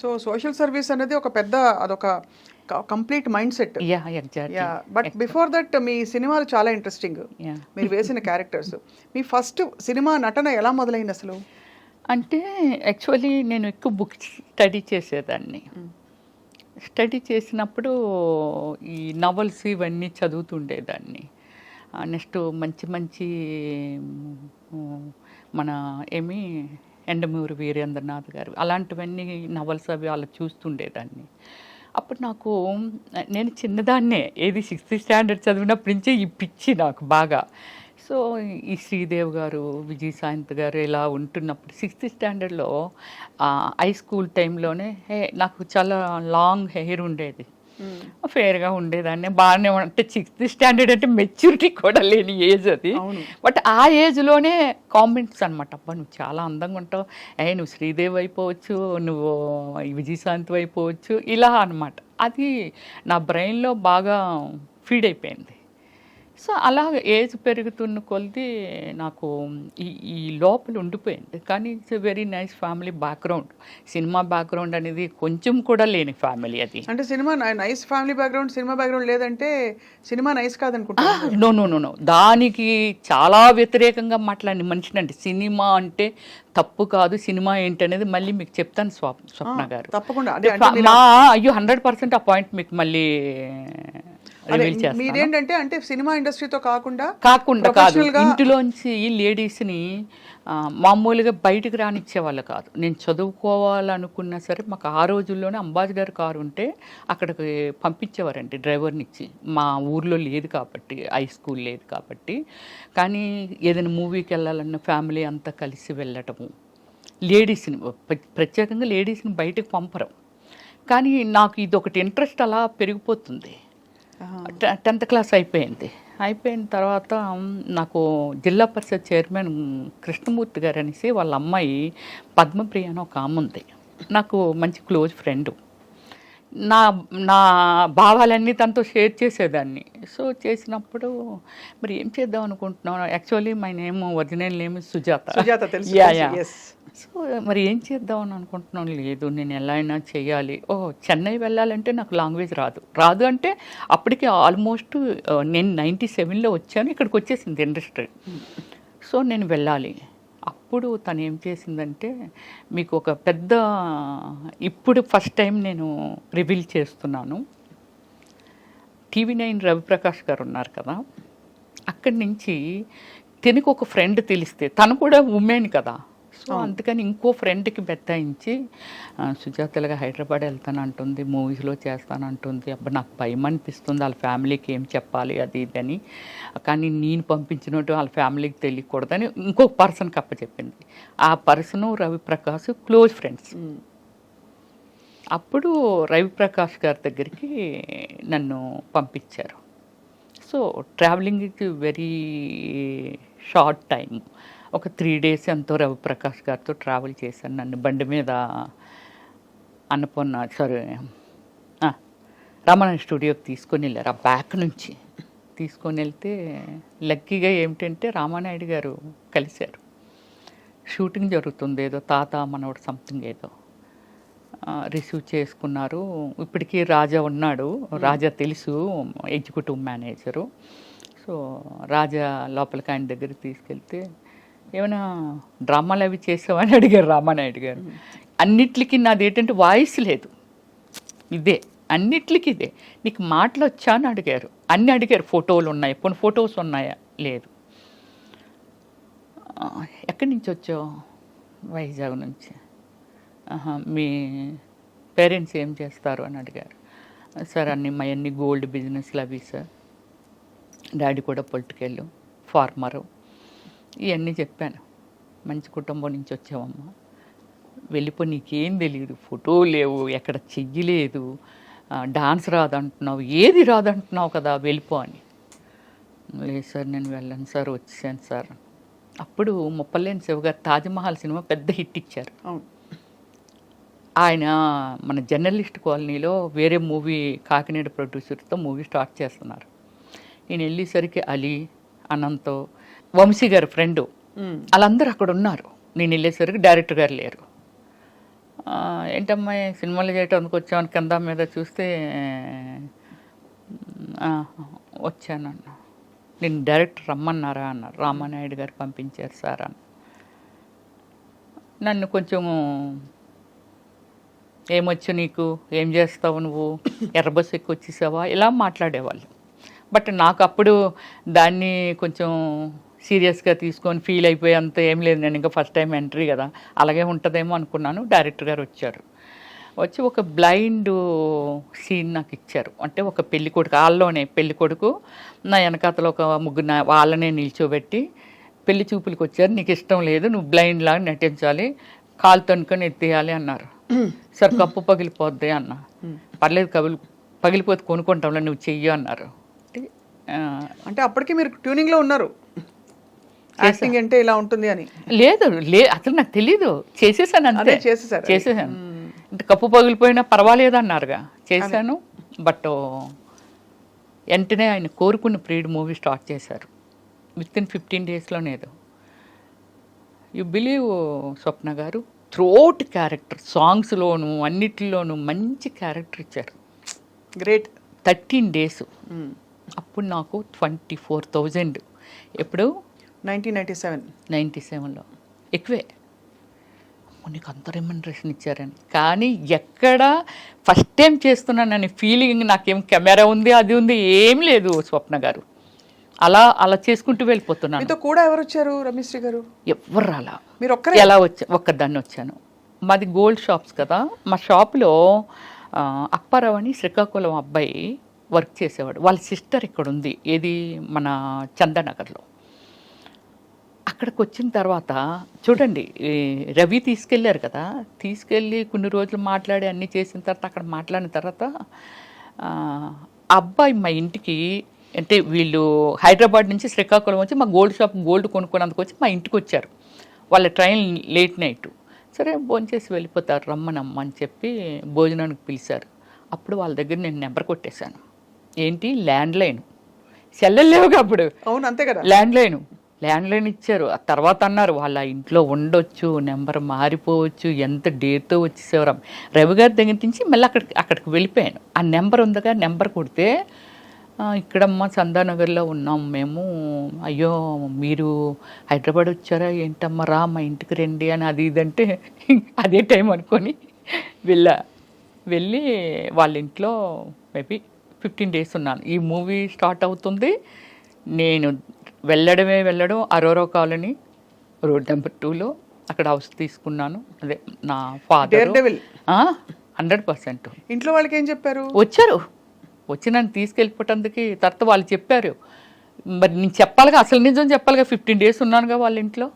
So social service అనేది ఒక పెద్ద అదొక complete mind set but before that మీ సినిమాలు చాలా ఇంట్రెస్టింగ్. మీరు వేసిన క్యారెక్టర్స్ మీ ఫస్ట్ సినిమా నటన ఎలా మొదలైంది అసలు? అంటే యాక్చువల్లీ నేను ఎక్కువ బుక్స్ స్టడీ చేసేదాన్ని. స్టడీ చేసినప్పుడు ఈ నవల్స్ ఇవన్నీ చదువుతుండేదాన్ని. నెక్స్ట్ మంచి మంచి మన ఏమి ఎండమూరి వీరేంద్రనాథ్ గారు. అలాంటివన్నీ నవల్స్ అవి అలా చూస్తుండేదాన్ని. అప్పుడు నాకు నేను చిన్నదాన్నే ఏది సిక్స్త్ స్టాండర్డ్ చదివినప్పటి నుంచే ఈ పిచ్చి నాకు బాగా. సో ఈ శ్రీదేవ్ గారు విజయ్ సాయంత్ గారు ఇలా ఉంటున్నప్పుడు సిక్స్త్ స్టాండర్డ్లో హై స్కూల్ టైంలోనే హే నాకు చాలా లాంగ్ హెయిర్ ఉండేది. ఫేర్గా ఉండేదాన్ని. బాగానే అంటే సిక్స్త్ స్టాండర్డ్ అంటే మెచ్యూరిటీ కూడా లేని ఏజ్ అది. బట్ ఆ ఏజ్లోనే కామెంట్స్ అనమాట అబ్బా నువ్వు చాలా అందంగా ఉంటావు. ఏ నువ్వు శ్రీదేవి అయిపోవచ్చు నువ్వు విజయశాంతి అయిపోవచ్చు. ఇలా అన్నమాట. అది నా బ్రెయిన్లో బాగా ఫీడ్ అయిపోయింది. సో అలా ఏజ్ పెరుగుతున్న కొలది నాకు ఈ ఈ లోపల ఉండిపోయింది. కానీ it's very nice family background cinema background అనేది కొంచెం కూడా లేని ఫ్యామిలీ అది. అంటే cinema nice family background cinema background లేదంటే సినిమా నైస్ కాదనుకుంటా నో నో నో నో దానికి చాలా వ్యతిరేకంగా మాట్లాడిన మనిషినండి. సినిమా అంటే తప్పు కాదు సినిమా ఏంటి అనేది మళ్ళీ మీకు చెప్తాను స్వ స్వప్న గారు. తప్పకుండా. మా అయ్యో హండ్రెడ్ పర్సెంట్ ఆ పాయింట్ మీకు మళ్ళీ మీరేంటంటే అంటే సినిమా ఇండస్ట్రీతో కాకుండా కాకుండా కాదు ఇంటిలోంచి లేడీస్ని మామూలుగా బయటకు రానిచ్చేవాళ్ళు కాదు. నేను చదువుకోవాలనుకున్నా సరే మాకు ఆ రోజుల్లోనే అంబాజ్ గారి కారు ఉంటే అక్కడికి పంపించేవారండి డ్రైవర్ని ఇచ్చి మా ఊర్లో లేదు కాబట్టి హై స్కూల్ లేదు కాబట్టి. కానీ ఏదైనా మూవీకి వెళ్ళాలన్న ఫ్యామిలీ అంతా కలిసి వెళ్ళటము. లేడీస్ని ప్ర- ప్రత్యేకంగా లేడీస్ని బయటకు పంపరు. కానీ నాకు ఇది ఒకటి ఇంట్రెస్ట్ అలా పెరిగిపోతుంది. టెన్త్ క్లాస్ అయిపోయింది. అయిపోయిన తర్వాత నాకు జిల్లా పరిషత్ చైర్మన్ కృష్ణమూర్తి గారు అనేసి వాళ్ళ అమ్మాయి పద్మప్రియ అని ఒక ఆమె ఉంది నాకు మంచి క్లోజ్ ఫ్రెండ్. నా నా భావాలన్నీ తనతో షేర్ చేసేదాన్ని. సో చేసినప్పుడు మరి ఏం చేద్దాం అనుకుంటున్నాను actually my name original name Sujatha. Sujatha తెలుసు. సో మరి ఏం చేద్దామని అనుకుంటున్నాను లేదు నేను ఎలా అయినా చేయాలి. ఓ చెన్నై వెళ్ళాలంటే నాకు లాంగ్వేజ్ రాదు. రాదు అంటే అప్పటికి ఆల్మోస్ట్ నేను నైంటీ సెవెన్లో వచ్చాను ఇక్కడికి వచ్చేసింది ఇండస్ట్రీ. సో నేను వెళ్ళాలి. అప్పుడు తను ఏం చేసిందంటే మీకు ఒక పెద్ద ఇప్పుడు ఫస్ట్ టైం నేను రివీల్ చేస్తున్నాను. టీవీ నైన్ రవిప్రకాష్ గారు ఉన్నారు కదా అక్కడి నుంచి తినకు ఒక ఫ్రెండ్ తెలిస్తే తను కూడా ఉమెన్ కదా. సో అందుకని ఇంకో ఫ్రెండ్కి బెత్తాయించి సుజాతలుగా హైదరాబాద్ వెళ్తానంటుంది మూవీస్లో చేస్తానంటుంది. అబ్బా నాకు భయం అనిపిస్తుంది. వాళ్ళ ఫ్యామిలీకి ఏం చెప్పాలి అది ఇది అని. కానీ నేను పంపించినట్టు వాళ్ళ ఫ్యామిలీకి తెలియకూడదని ఇంకొక పర్సన్కి అప్పచెప్పింది. ఆ పర్సను రవిప్రకాష్ క్లోజ్ ఫ్రెండ్స్. అప్పుడు రవిప్రకాష్ గారి దగ్గరికి నన్ను పంపించారు. So travelling is very short time ఒక త్రీ డేస్ ఎంతో రవిప్రకాష్ గారితో ట్రావెల్ చేశాను నన్ను బండి మీద అన్నపూర్ణ సారీ రమణ స్టూడియోకి తీసుకొని వెళ్ళారు. ఆ బ్యాక్ నుంచి తీసుకొని వెళ్తే లక్కీగా ఏమిటంటే రామానాయుడు గారు కలిశారు. షూటింగ్ జరుగుతుంది ఏదో తాత మనవడు సంథింగ్ ఏదో. రిసీవ్ చేసుకున్నారు. ఇప్పటికీ రాజా ఉన్నాడు. రాజా తెలుసు ఎగ్జిక్యూటివ్ మేనేజరు సో రాజా లోపలికి ఆయన దగ్గరికి తీసుకెళ్తే ఏమైనా డ్రామాలు అవి చేసావని అడిగారు రామానాయుడు గారు. అన్నిట్లకి నాది ఏంటంటే వాయిస్ లేదు. ఇదే అన్నిట్లకి ఇదే. నీకు మాటలు వచ్చా అని అడిగారు. అన్ని అడిగారు. ఫోటోలు ఉన్నాయి. కొన్ని ఫొటోస్ ఉన్నాయా? లేదు. ఎక్కడి నుంచి వచ్చావు? వైజాగ్ నుంచి. మీ పేరెంట్స్ ఏం చేస్తారు అని అడిగారు. సార్ అన్ని మా అన్ని గోల్డ్ బిజినెస్లు అవి సార్. డాడీ కూడా పొలిటికల్ ఫార్మరు. ఇవన్నీ చెప్పాను. మంచి కుటుంబం నుంచి వచ్చావమ్మా. వెళ్ళిపో నీకేం తెలియదు ఫోటో లేవు ఎక్కడ చెయ్యి లేదు. డాన్స్ రాదంటున్నావు. ఏది రాదంటున్నావు కదా వెళ్ళిపో అని. లేదు సార్ నేను వెళ్ళను సార్ వచ్చాను సార్. అప్పుడు ముప్పలేని శివ గారు తాజ్మహల్ సినిమా పెద్ద హిట్ ఇచ్చారు. ఆయన మన జర్నలిస్ట్ కాలనీలో వేరే మూవీ కాకినాడ ప్రొడ్యూసర్తో మూవీ స్టార్ట్ చేస్తున్నారు. నేను వెళ్ళేసరికి అలీ అనంతో వంశీ గారి ఫ్రెండు. వాళ్ళందరూ అక్కడ ఉన్నారు. నేను వెళ్ళేసరికి డైరెక్టర్ గారు లేరు. ఆ, ఏంటమ్మా ఈ సినిమాలు చేయటానికి వచ్చామని కింద మీద చూస్తే వచ్చానన్న నేను డైరెక్ట్ రమ్మన్నారా అన్నారు రామానాయుడు గారు పంపించారు సార్ అన్న. నన్ను కొంచెం ఏమొచ్చు నీకు? ఏం చేస్తావు నువ్వు? ఎర్రబస్ ఎక్కువ వచ్చేసావా ఇలా మాట్లాడేవాళ్ళు. బట్ నాకు అప్పుడు దాన్ని కొంచెం సీరియస్గా తీసుకొని ఫీల్ అయిపోయి అంత ఏం లేదు. నేను ఇంకా ఫస్ట్ టైం ఎంట్రీ కదా. అలాగే ఉంటుందేమో అనుకున్నాను. డైరెక్టర్ గారు వచ్చారు. వచ్చి ఒక బ్లైండ్ సీన్ నాకు ఇచ్చారు. అంటే ఒక పెళ్ళి కొడుకు వాళ్ళలోనే పెళ్ళి కొడుకు నా వెనకాతలో ఒక ముగ్గురు వాళ్ళనే నిల్చోబెట్టి పెళ్ళి చూపులకు వచ్చారు. నీకు ఇష్టం లేదు నువ్వు బ్లైండ్ లాగా నటించాలి కాలు తనుకొని ఎత్తేయాలి అన్నారు. సార్ కప్పు పగిలిపోద్ది అన్న. పర్లేదు కబులు పగిలిపోతే కొనుక్కుంటాంలే నువ్వు చెయ్యి అన్నారు. అంటే అప్పటికి మీరు ట్యూనింగ్లో ఉన్నారు యాక్టింగ్ అంటే ఇలా ఉంటుంది అని. లేదు లే అసలు నాకు తెలీదు. చేసేసాను అంతే. అదే చేసేసారు. చేసేసాను. అంటే కప్పు పగిలిపోయినా పర్వాలేదు అన్నారుగా చేశాను బట్ వెంటనే ఆయన కోరుకున్న ప్రీడ్ మూవీ స్టార్ట్ చేశారు. విత్ ఇన్ ఫిఫ్టీన్ డేస్లోనేదో యు బిలీవ్ స్వప్న గారు త్రోట్ క్యారెక్టర్ సాంగ్స్లోను అన్నిటిలోనూ మంచి క్యారెక్టర్ ఇచ్చారు. గ్రేట్. Thirteen days. అప్పుడు నాకు ట్వంటీ ఫోర్ థౌజండ్. ఎప్పుడు? Nineteen ninety seven. నైంటీ సెవెన్లో. ఎక్కువే. నీకు అంత రెమ్యునరేషన్ ఇచ్చారని కానీ ఎక్కడ ఫస్ట్ టైం చేస్తున్నానని ఫీలింగ్ నాకేం కెమెరా ఉంది అది ఉంది ఏం లేదు స్వప్న గారు. అలా అలా చేసుకుంటూ వెళ్ళిపోతున్నాను. మీతో కూడా ఎవరు వచ్చారు రమేశ్రీ గారు? ఎవ్వరు రాలా. మీరు ఒక్కరే? ఎలా వచ్చా ఒక్కదాన్ని వచ్చాను. మాది గోల్డ్ షాప్స్ కదా. మా షాప్లో అప్పారావు అని శ్రీకాకుళం అబ్బాయి వర్క్ చేసేవాడు. వాళ్ళ సిస్టర్ ఇక్కడ ఉంది ఏది మన చందానగర్లో. అక్కడికి వచ్చిన తర్వాత చూడండి ఈ రవి తీసుకెళ్ళారు కదా తీసుకెళ్ళి కొన్ని రోజులు మాట్లాడి అన్నీ చేసిన తర్వాత అక్కడ మాట్లాడిన తర్వాత అబ్బాయి మా ఇంటికి అంటే వీళ్ళు హైదరాబాద్ నుంచి శ్రీకాకుళం వచ్చి మా గోల్డ్ షాప్ గోల్డ్ కొనుక్కున్నందుకు వచ్చి మా ఇంటికి వచ్చారు వాళ్ళ ట్రైన్ లేట్ నైట్. సరే భోంచేసి వెళ్ళిపోతారు రమ్మనమ్మ అని చెప్పి భోజనానికి పిలిచారు. అప్పుడు వాళ్ళ దగ్గర నేను నెంబర్ కొట్టేశాను. ఏంటి? ల్యాండ్ లైన్ సెల్లెలు లేవుగా అప్పుడు. అవును అంతే కదా. ల్యాండ్ లైన్ ల్యాండ్ లైన్ ఇచ్చారు. ఆ తర్వాత అన్నారు వాళ్ళ ఇంట్లో ఉండొచ్చు నెంబర్ మారిపోవచ్చు ఎంత డేట్తో వచ్చేసేవారు. రవి గారి దగ్గర నుంచి మళ్ళీ అక్కడికి అక్కడికి వెళ్ళిపోయాను. ఆ నెంబర్ ఉందిగా నెంబర్ కొడితే "ఆ, ఇక్కడమ్మ చందానగర్లో ఉన్నాం మేము. అయ్యో మీరు హైదరాబాద్ వచ్చారా? ఏంటమ్మా రా మా ఇంటికి రండి అని అది ఇదంటే అదే టైం అనుకొని వెళ్ళా. వెళ్ళి వాళ్ళ ఇంట్లో మేబీ ఫిఫ్టీన్ డేస్ ఉన్నాను. ఈ మూవీ స్టార్ట్ అవుతుంది. నేను వెళ్ళడమే వెళ్ళడం. అరోరో కాలనీ రోడ్ నెంబర్ టూలో అక్కడ హౌస్ తీసుకున్నాను. అదే నా ఫాదర్ హండ్రెడ్ పర్సెంట్ ఇంట్లో వాళ్ళకి ఏం చెప్పారు? వచ్చారు. వచ్చి నన్ను తీసుకెళ్ళిపోవటానికి తర్వాత వాళ్ళు చెప్పారు. మరి నేను చెప్పాలిగా అసలు నిజం చెప్పాలిగా ఫిఫ్టీన్ డేస్ ఉన్నానుగా వాళ్ళ ఇంట్లో?